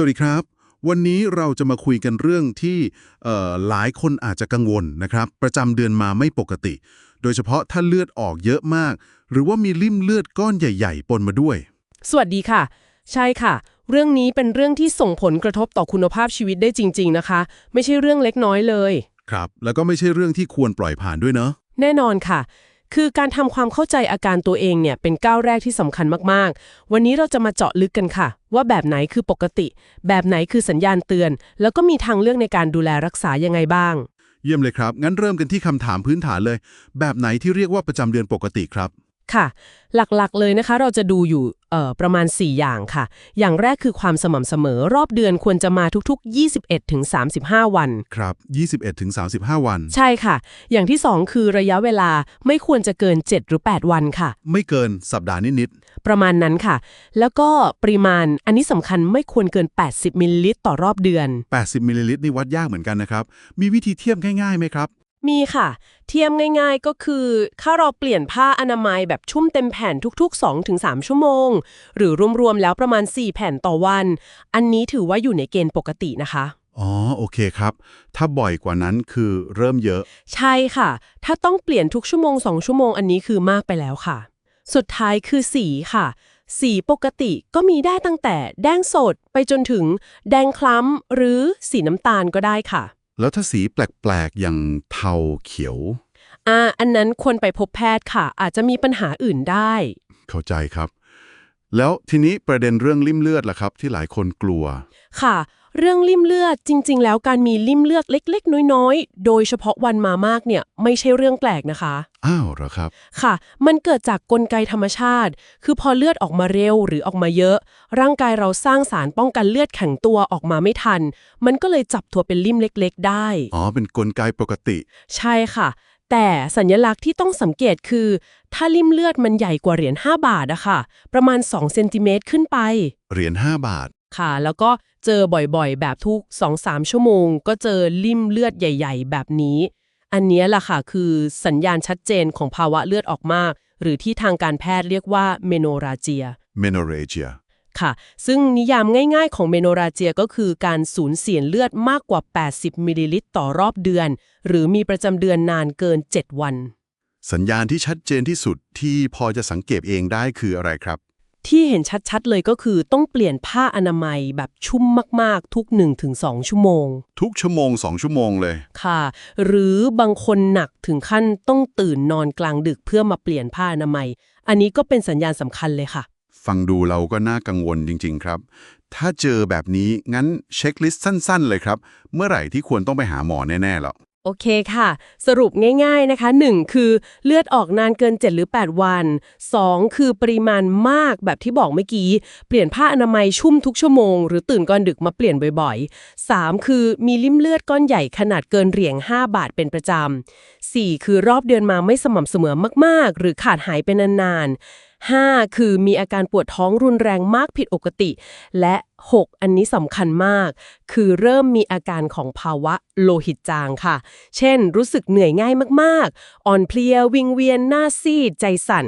วัสดีครับ วันนี้เราจะมาคุยกันเรื่องที่เอ่อหลายคนอาจจะกังวลนะครับ ประจำเดือนมาไม่ปกติ โดยเฉพาะถ้าเลือดออกเยอะมาก หรือว่ามีริ่มเลือดก้อนใหญ่ ๆ ปนมาด้วย สวัสดีค่ะ ใช่ค่ะ เรื่องนี้เป็นเรื่องที่ส่งผลกระทบต่อคุณภาพชีวิตได้จริง ๆ นะคะ ไม่ใช่เรื่องเล็กน้อยเลย ครับ แล้วก็ไม่ใช่เรื่องที่ควรปล่อยผ่านด้วยเนอะแน่นอนค่ะ คือการทำความเข้าใจอาการตัวเองเนี่ยเป็นก้าวแรกที่สำคัญมากๆ วันนี้เราจะมาเจาะลึกกันค่ะ ว่าแบบไหนคือปกติ แบบไหนคือสัญญาณเตือน แล้วก็มีทางเลือกในการดูแลรักษายังไงบ้าง เยี่ยมเลยครับ งั้นเริ่มกันที่คำถามพื้นฐานเลย แบบไหนที่เรียกว่าประจำเดือนปกติครับ ค่ะ หลักๆเลยนะคะ เราจะดูอยู่เอ่อประมาณ 4 อย่างค่ะ อย่างแรกคือความสม่ำเสมอรอบเดือนควรจะมาทุกๆ 21ถึง35 วัน ครับ 21-35 วัน ใช่ค่ะ อย่างที่ 2 คือระยะเวลาไม่ควรจะเกิน 7 หรือ 8 วันค่ะ ไม่เกินสัปดาห์นิดประมาณนั้นค่ะ แล้วก็ปริมาณอันนี้สำคัญไม่ควรเกิน 80มิลลิลิตรต่อรอบเดือนๆ80มิลลิลิตรนี่วัดยากเหมือนกันนะครับ มีวิธีเทียบง่ายๆไหมครับ มีค่ะ เทียมง่ายๆก็คือถ้าเราเปลี่ยนผ้าอนามัยแบบชุ่มเต็มแผ่นทุก ๆ 2-3 ชั่วโมง หรือรวมๆแล้วประมาณ 4 แผ่นต่อวัน อันนี้ถือว่าอยู่ในเกณฑ์ปกตินะคะ อ๋อ โอเคครับ ถ้าบ่อยกว่านั้นคือเริ่มเยอะ ใช่ค่ะ ถ้าต้องเปลี่ยนทุกชั่วโมง 2 ชั่วโมงอันนี้คือมากไปแล้วค่ะ สุดท้ายคือสีค่ะ สีปกติก็มีได้ตั้งแต่แดงสดไปจนถึง แดงคล้ำหรือสีน้ำตาลก็ได้ค่ะ แล้วถ้าสีแปลกๆ อย่างเทาเขียว อ่า อันนั้นควรไปพบแพทย์ค่ะ อาจจะมีปัญหาอื่นได้ เข้าใจครับ แล้วทีนี้ประเด็นเรื่องริ่มเลือดล่ะครับ ที่หลายคนกลัว ค่ะ เรื่องริ่มเลือดจริง ๆ แล้วการมีริ่มเลือดเล็ก ๆ น้อย ๆ โดยเฉพาะวันมามากเนี่ยไม่ใช่เรื่องแปลกนะคะ อ้าวเหรอครับ ค่ะ มันเกิดจากกลไกธรรมชาติ คือพอเลือดออกมาเร็วหรือออกมาเยอะ ร่างกายเราสร้างสารป้องกันเลือดแข็งตัวออกมาไม่ทัน มันก็เลยจับตัวเป็นริ่มเล็ก ๆ ได้ อ๋อ เป็นกลไกปกติ ใช่ค่ะ แต่สัญลักษณ์ที่ต้องสังเกตคือ ถ้าริ่มเลือดมันใหญ่กว่าเหรียญ5บาทอะค่ะ ประมาณ2เซนติเมตรขึ้นไป เหรียญ5บาท ค่ะ แล้วก็เจอบ่อยๆ แบบทุก 2-3 ชั่วโมง ก็เจอริ่มเลือดใหญ่ ๆ แบบนี้ อันเนี้ยแหละค่ะคือสัญญาณชัดเจนของภาวะเลือดออกมาก หรือที่ทางการแพทย์เรียกว่าเมโนราเจีย menorrhagia ค่ะ ซึ่งนิยามง่ายๆของเมโนราเจียก็คือการสูญเสียเลือดมากกว่า 80 มิลลิลิตรต่อรอบเดือน หรือมีประจำเดือนนานเกิน 7 วัน สัญญาณที่ชัดเจนที่สุดที่พอจะสังเกตเองได้คืออะไรครับ ที่เห็นชัดๆเลยก็คือต้องเปลี่ยนผ้าอนามัยแบบชุ่มมากๆ ทุก 1-2 ชั่วโมง ทุกชั่วโมง 2 ชั่วโมงเลย ค่ะ หรือบางคนหนักถึงขั้นต้องตื่นนอนกลางดึกเพื่อมาเปลี่ยนผ้าอนามัย อันนี้ก็เป็นสัญญาณสำคัญเลยค่ะ ฟังดูเราก็น่ากังวลจริง ๆ ครับ ถ้าเจอแบบนี้งั้นเช็คลิสต์สั้น ๆ เลยครับ เมื่อไหร่ที่ควรต้องไปหาหมอแน่ๆแล้ว โอเคค่ะ สรุปง่ายๆนะคะ 1. คือเลือดออกนานเกิน 7 หรือ 8 วัน 2. คือปริมาณมากแบบที่บอกเมื่อกี้ เปลี่ยนผ้าอนามัยชุ่มทุกชั่วโมง หรือตื่นก่อนดึกมาเปลี่ยนบ่อยๆ 3. คือมีริ่มเลือดก้อนใหญ่ขนาดเกินเหรียญ5 บาทเป็นประจำ 4. คือรอบเดือนมาไม่สม่ำเสมอมากๆ หรือขาดหายไปนานๆ 5. คือมีอาการปวดท้องรุนแรงมากผิดปกติ และ 6. อันนี้สำคัญมาก คือเริ่มมีอาการของภาวะโลหิตจางค่ะ เช่น รู้สึกเหนื่อยง่ายมากๆ อ่อนเพลียวิงเวียนหน้าซีดใจสั่น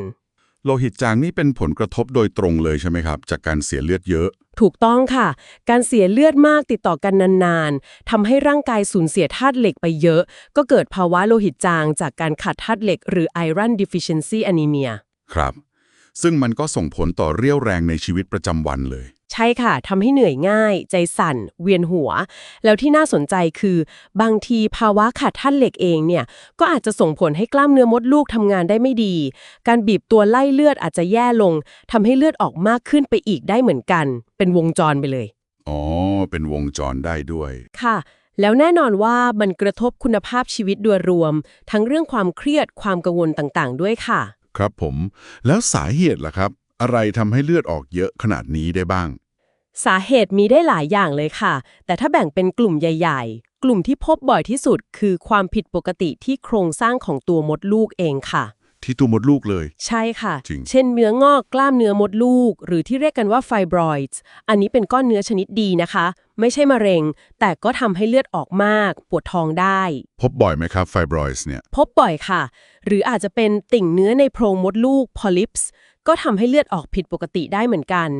โลหิตจางนี่เป็นผลกระทบโดยตรงเลยใช่ไหมครับ จากการเสียเลือดเยอะ ถูกต้องค่ะ การเสียเลือดมากติดต่อกันนานๆทำให้ร่างกายสูญเสียธาตุเหล็กไปเยอะ ก็เกิดภาวะโลหิตจางจากการขาดธาตุเหล็ก หรือ iron deficiency anemia ครับ ซึ่งมันก็ส่งผลต่อเรี่ยวแรงในชีวิตประจำวันเลย ใช่ค่ะทำให้เหนื่อยง่าย ใจสั่น เวียนหัว แล้วที่น่าสนใจคือบางทีภาวะขาดธาตุเหล็กเองเนี่ยก็อาจจะส่งผลให้กล้ามเนื้อมดลูกทำงานได้ไม่ดี การบีบตัวไล่เลือดอาจจะแย่ลงทำให้เลือดออกมากขึ้นไปอีกได้เหมือนกัน เป็นวงจรไปเลยอ๋อเป็นวงจรได้ด้วยค่ะแล้วแน่นอนว่ามันกระทบคุณภาพชีวิตโดยรวม ทั้งเรื่องความเครียดความกังวลต่างๆ ด้วยค่ะ ครับผม แล้วสาเหตุล่ะครับ อะไรทำให้เลือดออกเยอะขนาดนี้ได้บ้าง สาเหตุมีได้หลายอย่างเลยค่ะ แต่ถ้าแบ่งเป็นกลุ่มใหญ่ ๆ กลุ่มที่พบบ่อยที่สุด คือความผิดปกติที่โครงสร้างของตัวมดลูกเองค่ะ ที่ตัวมดลูกเลย ใช่ค่ะจริงเช่นเนื้องอกกล้ามเนื้อมดลูก หรือที่เรียกกันว่าไฟบรอยด์อันนี้เป็นก้อนเนื้อชนิดดีนะคะ ไม่ใช่มะเร็ง แต่ก็ทำให้เลือดออกมาก ปวดท้องได้ พบบ่อยไหมครับไฟบรอยส์เนี่ย พบบ่อยค่ะ หรืออาจจะเป็นติ่งเนื้อในโพรงมดลูก polyps ก็ทำให้เลือดออกผิดปกติได้เหมือนกัน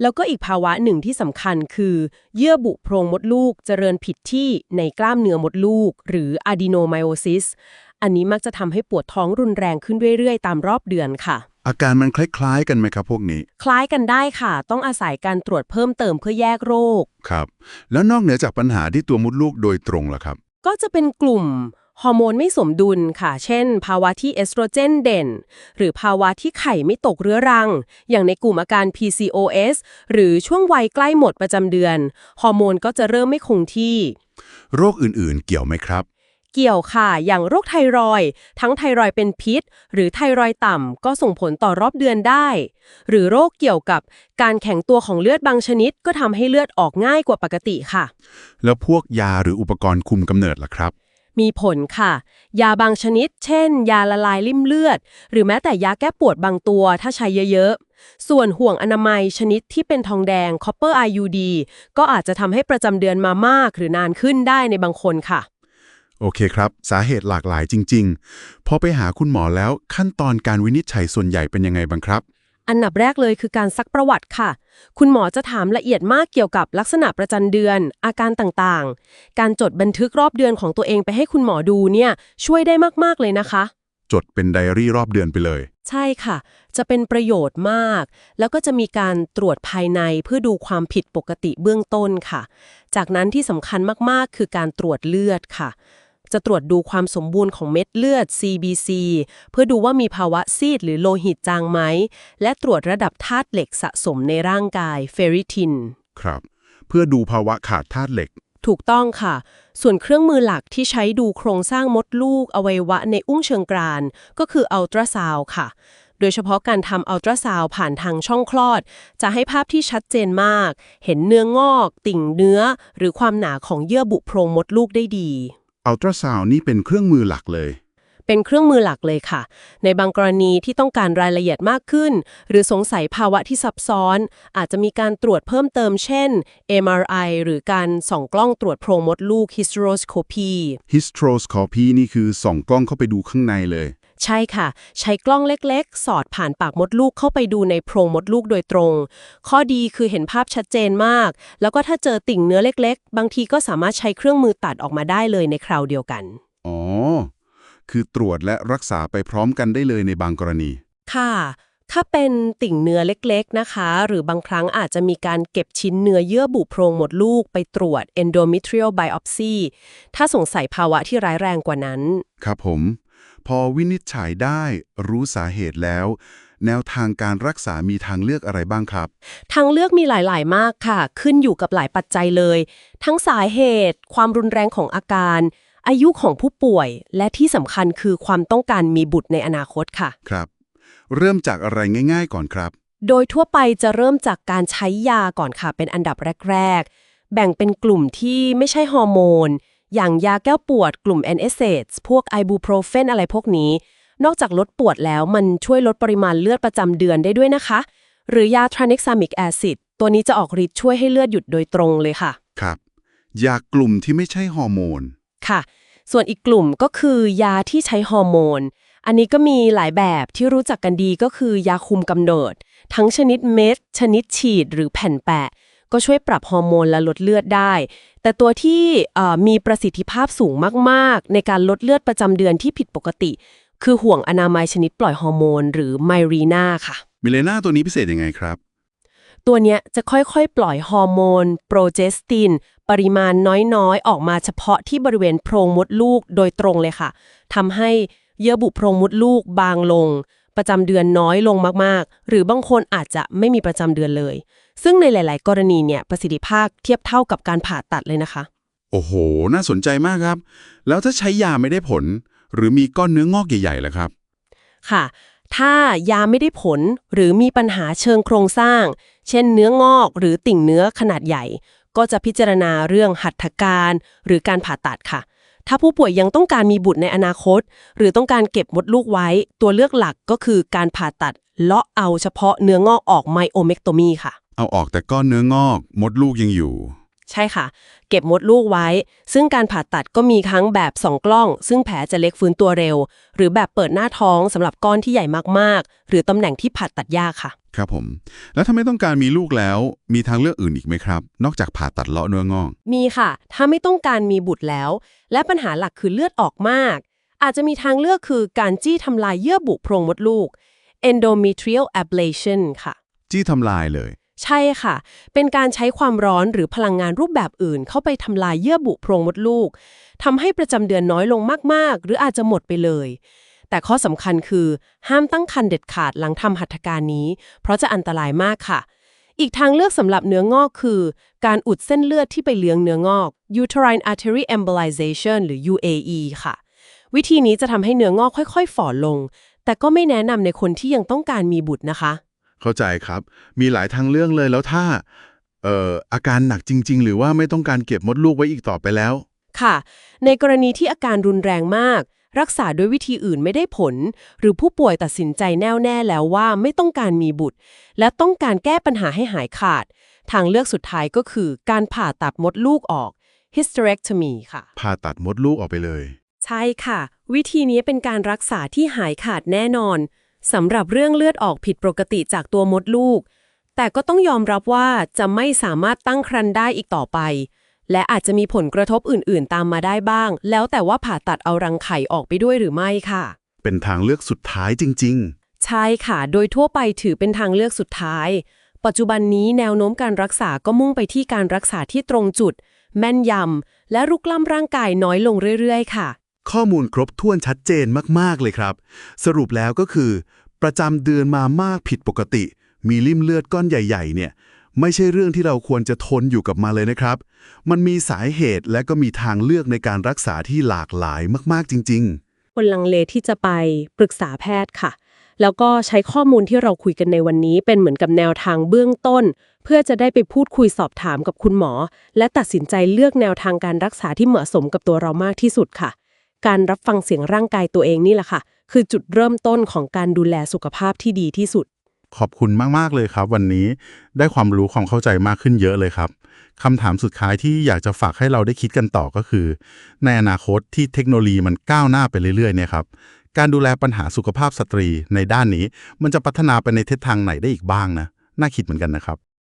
แล้วก็อีกภาวะหนึ่งที่สำคัญคือ เยื่อบุโพรงมดลูกเจริญผิดที่ในกล้ามเนื้อมดลูก หรือ adenomyosis อั นนี้มักจะทำให้ปวดท้องรุนแรงขึ้นเรื่อยๆ ตามรอบเดือนค่ะ อาการมันคล้ายๆ กันไหมครับพวกนี้ คล้ายกันได้ค่ะ ต้องอาศัยการตรวจเพิ่มเติมเพื่อแยกโรค ครับ แล้วนอกเหนือจากปัญหาที่ตัวมดลูกโดยตรงล่ะครับ ก็จะเป็นกลุ่มฮอร์โมนไม่สมดุลค่ะ เช่น ภาวะที่เอสโตรเจนเด่น หรือภาวะที่ไข่ไม่ตกเรื้อรัง อย่างในกลุ่มอาการ PCOS หรือช่วงวัยใกล้หมดประจำเดือน ฮอร์โมนก็จะเริ่มไม่คงที่ โรคอื่นๆเกี่ยวไหมครับ เกี่ยวค่ะ อย่างโรคไทรอยด์ทั้งไทรอยด์เป็นพิษ หรือไทรอยด์ต่ำก็ส่งผลต่อรอบเดือนได้ หรือโรคเกี่ยวกับการแข็งตัวของเลือดบางชนิด ก็ทำให้เลือดออกง่ายกว่าปกติค่ะ แล้วพวกยาหรืออุปกรณ์คุมกำเนิดล่ะครับ มีผลค่ะ ยาบางชนิด เช่น ยาละลายริ่มเลือด หรือแม้แต่ยาแก้ปวดบางตัวถ้าใช้เยอะๆ ส่วนห่วงอนามัยชนิดที่เป็นทองแดง copper IUD ก็อาจจะทำให้ประจำเดือนมามากหรือนานขึ้นได้ในบางคนค่ะ โอเคครับ สาเหตุหลากหลายจริง ๆ พอไปหาคุณหมอแล้วขั้นตอนการวินิจฉัยส่วนใหญ่เป็นยังไงบ้างครับ อันดับแรกเลยคือการซักประวัติค่ะ คุณหมอจะถามละเอียดมากเกี่ยวกับลักษณะประจำเดือน อาการต่างๆ การจดบันทึกรอบเดือนของตัวเองไปให้คุณหมอดูเนี่ยช่วยได้มากๆเลยนะคะ จดเป็นไดอารี่รอบเดือนไปเลย ใช่ค่ะ จะเป็นประโยชน์มาก แล้วก็จะมีการตรวจภายในเพื่อดูความผิดปกติเบื้องต้นค่ะ จากนั้นที่สำคัญมากๆ คือการตรวจเลือดค่ะ จะตรวจดูความสมบูรณ์ของเม็ดเลือด CBC เพื่อดูว่ามีภาวะซีดหรือโลหิตจางไหม และตรวจระดับธาตุเหล็กสะสมในร่างกายเฟริทิน ครับ เพื่อดูภาวะขาดธาตุเหล็ก ถูกต้องค่ะ ส่วนเครื่องมือหลักที่ใช้ดูโครงสร้างมดลูกอวัยวะในอุ้งเชิงกราน ก็คืออัลตราซาวค่ะ โดยเฉพาะการทำอัลตราซาวผ่านทางช่องคลอด จะให้ภาพที่ชัดเจนมาก เห็นเนื้องอก ติ่งเนื้อ หรือความหนาของเยื่อบุโพรงมดลูกได้ดี อัลตราซาวนี่เป็นเครื่องมือหลักเลย เป็นเครื่องมือหลักเลยค่ะ ในบางกรณีที่ต้องการรายละเอียดมากขึ้น หรือสงสัยภาวะที่ซับซ้อน อาจจะมีการตรวจเพิ่มเติมเช่น MRI หรือการส่องกล้องตรวจโพรงมดลูก hysteroscopy hysteroscopy นี่คือส่องกล้องเข้าไปดูข้างในเลย ใช่ค่ะ ใช้กล้องเล็กๆ สอดผ่านปากมดลูกเข้าไปดูในโพรงมดลูกโดยตรง ข้อดีคือเห็นภาพชัดเจนมาก แล้วก็ถ้าเจอติ่งเนื้อเล็กๆ บางทีก็สามารถใช้เครื่องมือตัดออกมาได้เลยในคราวเดียวกัน อ๋อ คือตรวจและรักษาไปพร้อมกันได้เลยในบางกรณี ค่ะ ถ้าเป็นติ่งเนื้อเล็กๆนะคะ หรือบางครั้งอาจจะมีการเก็บชิ้นเนื้อเยื่อบุโพรงมดลูกไปตรวจ endometrial biopsy ถ้าสงสัยภาวะที่ร้ายแรงกว่านั้น ครับผม พอวินิจฉัยได้รู้สาเหตุแล้ว แนวทางการรักษามีทางเลือกอะไรบ้างครับ ทางเลือกมีหลาย ๆ มากค่ะ ขึ้นอยู่กับหลายปัจจัยเลย ทั้งสาเหตุ ความรุนแรงของอาการ อายุของผู้ป่วย และที่สำคัญคือความต้องการมีบุตรในอนาคตค่ะ ครับ เริ่มจากอะไรง่าย ๆ ก่อนครับ โดยทั่วไปจะเริ่มจากการใช้ยาก่อนค่ะ เป็นอันดับแรก ๆ แบ่งเป็นกลุ่มที่ไม่ใช่ฮอร์โมน อย่างยาแก้ปวดกลุ่ม NSAIDs พวกไอบูโปรเฟนอะไรพวกนี้ นอกจากลดปวดแล้วมันช่วยลดปริมาณเลือดประจำเดือนได้ด้วยนะคะ หรือยา tranexamic acid ตัวนี้จะออกฤทธิ์ช่วยให้เลือดหยุดโดยตรงเลยค่ะ ครับ ยากลุ่มที่ไม่ใช่ฮอร์โมน ค่ะ ส่วนอีกกลุ่มก็คือยาที่ใช้ฮอร์โมน อันนี้ก็มีหลายแบบที่รู้จักกันดีก็คือยาคุมกำเนิด ทั้งชนิดเม็ด ชนิดฉีดหรือแผ่นแปะ ก็ช่วยปรับฮอร์โมนและลดเลือดได้ แต่ตัวที่เอ่อมีประสิทธิภาพสูงมากๆ ในการลดเลือดประจำเดือนที่ผิดปกติ คือห่วงอนามัยชนิดปล่อยฮอร์โมน หรือไมรีนาค่ะมิเลนาตัวนี้พิเศษยังไงครับตัวเนี้ยจะค่อยๆ ปล่อยฮอร์โมน โปรเจสติน ปริมาณน้อยๆ ออกมาเฉพาะที่บริเวณโพรงมดลูกโดยตรงเลยค่ะทำให้เยื่อบุโพรงมดลูกบางลง ประจำเดือนน้อยลงมากๆ หรือบางคนอาจจะไม่มีประจำเดือนเลย ซึ่งในหลาย ๆ กรณีเนี่ยประสิทธิภาพเทียบเท่ากับการผ่าตัดเลยนะคะ โอ้โห น่าสนใจมากครับ แล้วถ้าใช้ยาไม่ได้ผล หรือมีก้อนเนื้องอกใหญ่ๆล่ะครับ ค่ะ ถ้ายาไม่ได้ผลหรือมีปัญหาเชิงโครงสร้าง เช่นเนื้องอกหรือติ่งเนื้อขนาดใหญ่ ก็จะพิจารณาเรื่องหัตถการ หรือการผ่าตัดค่ะ ถ้าผู้ป่วยยังต้องการมีบุตรในอนาคต หรือต้องการเก็บมดลูกไว้ ตัวเลือกหลักก็คือการผ่าตัดเลาะเอาเฉพาะเนื้องอกออกไมโอเมกโตมีค่ะ เอาออกแต่ก้อนเนื้องอกมดลูกยังอยู่ ใช่ค่ะ เก็บมดลูกไว้ ซึ่งการผ่าตัดก็มีทั้งแบบสองกล้อง ซึ่งแผลจะเล็กฟื้นตัวเร็ว หรือแบบเปิดหน้าท้องสำหรับก้อนที่ใหญ่มากๆ หรือตำแหน่งที่ผ่าตัดยากค่ะ ครับผม แล้วถ้าไม่ต้องการมีลูกแล้ว มีทางเลือกอื่นอีกไหมครับ นอกจากผ่าตัดเลาะเนื้องอก มีค่ะ ถ้าไม่ต้องการมีบุตรแล้ว และปัญหาหลักคือเลือดออกมาก อาจจะมีทางเลือกคือการจี้ทำลายเยื่อบุโพรงมดลูก endometrial ablation ค่ะ จี้ทำลายเลย ใช่ค่ะ เป็นการใช้ความร้อนหรือพลังงานรูปแบบอื่น เข้าไปทำลายเยื่อบุโพรงมดลูกทำให้ประจำเดือนน้อยลงมากๆ หรืออาจจะหมดไปเลย แต่ข้อสำคัญคือห้ามตั้งครรภ์เด็ดขาดหลังทำหัตถการนี้ เพราะจะอันตรายมากค่ะ อีกทางเลือกสำหรับเนื้องอกคือ การอุดเส้นเลือดที่ไปเลี้ยงเนื้องอก uterine artery embolization หรือ UAE ค่ะ วิธีนี้จะทำให้เนื้องอกค่อยๆ ฝ่อลง แต่ก็ไม่แนะนำในคนที่ยังต้องการมีบุตรนะคะ เข้าใจครับ มีหลายทางเรื่องเลยแล้วถ้าเอ่ออาการหนักจริง ๆ หรือว่าไม่ต้องการเก็บมดลูกไว้อีกต่อไปแล้ว ค่ะ ในกรณีที่อาการรุนแรงมาก รักษาด้วยวิธีอื่นไม่ได้ผล หรือผู้ป่วยตัดสินใจแน่วแน่แล้วว่าไม่ต้องการมีบุตร และต้องการแก้ปัญหาให้หายขาด ทางเลือกสุดท้ายก็คือ การผ่าตัดมดลูกออก hysterectomy ค่ะ ผ่าตัดมดลูกออกไปเลย ใช่ค่ะ วิธีนี้เป็นการรักษาที่หายขาดแน่นอนสำหรับเรื่องเลือดออกผิดปกติจากตัวมดลูก แต่ก็ต้องยอมรับว่าจะไม่สามารถตั้งครรภ์ได้อีกต่อไป และอาจจะมีผลกระทบอื่นๆ ตามมาได้บ้าง แล้วแต่ว่าผ่าตัดเอารังไข่ออกไปด้วยหรือไม่ค่ะ เป็นทางเลือกสุดท้ายจริงใช่ค่ะ โดยทั่วไปถือเป็นทางเลือกสุดท้าย ปัจจุบันนี้แนวโน้มการรักษาก็มุ่งไปที่การรักษาที่ตรงจุด แม่นยำและรุกล้ำร่างกายน้อยลงเรื่อย ๆ ค่ะๆข้อมูลครบถ้วนชัดเจนมากๆเลยครับ สรุปแล้วก็คือ ประจำเดือนมามากผิดปกติ มีริ่มเลือดก้อนใหญ่ ๆ เนี่ย ไม่ใช่เรื่องที่เราควรจะทนอยู่กับมาเลยนะครับ มันมีสาเหตุและก็มีทางเลือกในการรักษาที่หลากหลายมากๆจริง ๆ คนลังเลที่จะไปปรึกษาแพทย์ค่ะ แล้วก็ใช้ข้อมูลที่เราคุยกันในวันนี้เป็นเหมือนกับแนวทางเบื้องต้น เพื่อจะได้ไปพูดคุยสอบถามกับคุณหมอ และตัดสินใจเลือกแนวทางการรักษาที่เหมาะสมกับตัวเรามากที่สุดค่ะ การรับฟังเสียงร่างกายตัวเองนี่แหละค่ะ คือจุดเริ่มต้นของการดูแลสุขภาพที่ดีที่สุด ขอบคุณมาก ๆ เลยครับ วันนี้ได้ความรู้ความเข้าใจมากขึ้นเยอะเลยครับคำถามสุดท้ายที่อยากจะฝากให้เราได้คิดกันต่อก็คือ ในอนาคตที่เทคโนโลยีมันก้าวหน้าไปเรื่อยๆเนี่ยครับการดูแลปัญหาสุขภาพสตรีในด้านนี้ มันจะพัฒนาไปในทิศทางไหนได้อีกบ้างนะ น่าคิดเหมือนกันนะครับ